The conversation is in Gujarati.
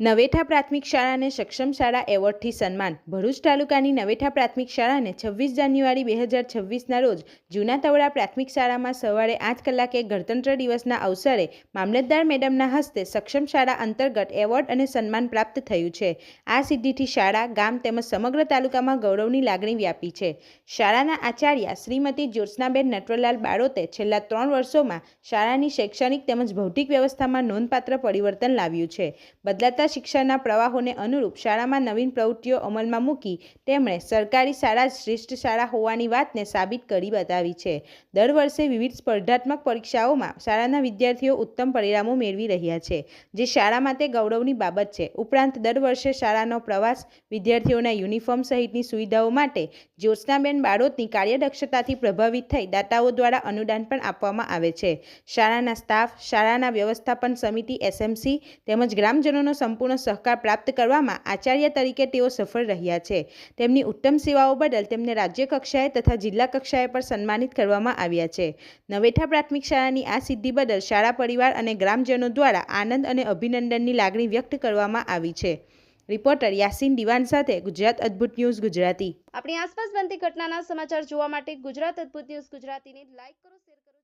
નવેઠા પ્રાથમિક શાળાને સક્ષમ શાળા એવોર્ડથી સન્માન. ભરૂચ તાલુકાની નવેઠા પ્રાથમિક શાળાને છવ્વીસ જાન્યુઆરી બે હજાર છવ્વીસના રોજ જૂના તવડા પ્રાથમિક શાળામાં સવારે આઠ કલાકે ગણતંત્ર દિવસના અવસરે મામલતદાર મેડમના હસ્તે સક્ષમ શાળા અંતર્ગત એવોર્ડ અને સન્માન પ્રાપ્ત થયું છે. આ સિદ્ધિથી શાળા, ગામ તેમજ સમગ્ર તાલુકામાં ગૌરવની લાગણી વ્યાપી છે. શાળાના આચાર્ય શ્રીમતી જ્યોત્સનાબેન નટવરલાલ બાળોતે છેલ્લા ત્રણ વર્ષોમાં શાળાની શૈક્ષણિક તેમજ ભૌતિક વ્યવસ્થામાં નોંધપાત્ર પરિવર્તન લાવ્યું છે. બદલાતા શિક્ષણના પ્રવાહોને અનુરૂપ શાળામાં નવીન પ્રવૃત્તિઓ અમલમાં મૂકી તેમણે સરકારી શાળા શ્રેષ્ઠ શાળા હોવાની વાતને સાબિત કરી બતાવી છે. દર વર્ષે વિવિધ સ્પર્ધાત્મક પરીક્ષાઓમાં શાળાના વિદ્યાર્થીઓ ઉત્તમ પરિણામો મેળવી રહ્યા છે, જે શાળા માટે ગૌરવની બાબત છે. ઉપરાંત દર વર્ષે શાળાનો પ્રવાસ વિદ્યાર્થીઓના યુનિફોર્મ સહિતની સુવિધાઓ માટે જ્યોત્સનાબેન બાળોતની કાર્યદક્ષતાથી પ્રભાવિત થઈ દાતાઓ દ્વારા અનુદાન પણ આપવામાં આવે છે. શાળાના સ્ટાફ, શાળાના વ્યવસ્થાપન સમિતિ, એસએમસી તેમજ ગ્રામજનોનો સંપૂર્ણ સહકાર પ્રાપ્ત કરવામાં આચાર્ય તરીકે તેઓ સફળ રહ્યા છે. તેમની ઉત્તમ સેવાઓ બદલ તેમને રાજ્ય કક્ષાએ તથા જિલ્લા કક્ષાએ પણ સન્માનિત કરવામાં આવ્યા છે. નવેઠા પ્રાથમિક શાળાની આ સિદ્ધિ બદલ શાળા પરિવાર અને ગ્રામજનો દ્વારા આનંદ અને અભિનંદનની લાગણી વ્યક્ત કરવામાં આવી છે. રિપોર્ટર યાસીન દિવાન સાથે ગુજરાત અદ્ભુત ન્યૂઝ ગુજરાતી. આપણી આસપાસ બનતી ઘટનાના સમાચાર જોવા માટે ગુજરાત અદ્ભુત ન્યૂઝ ગુજરાતીને લાઈક કરો, શેર કરો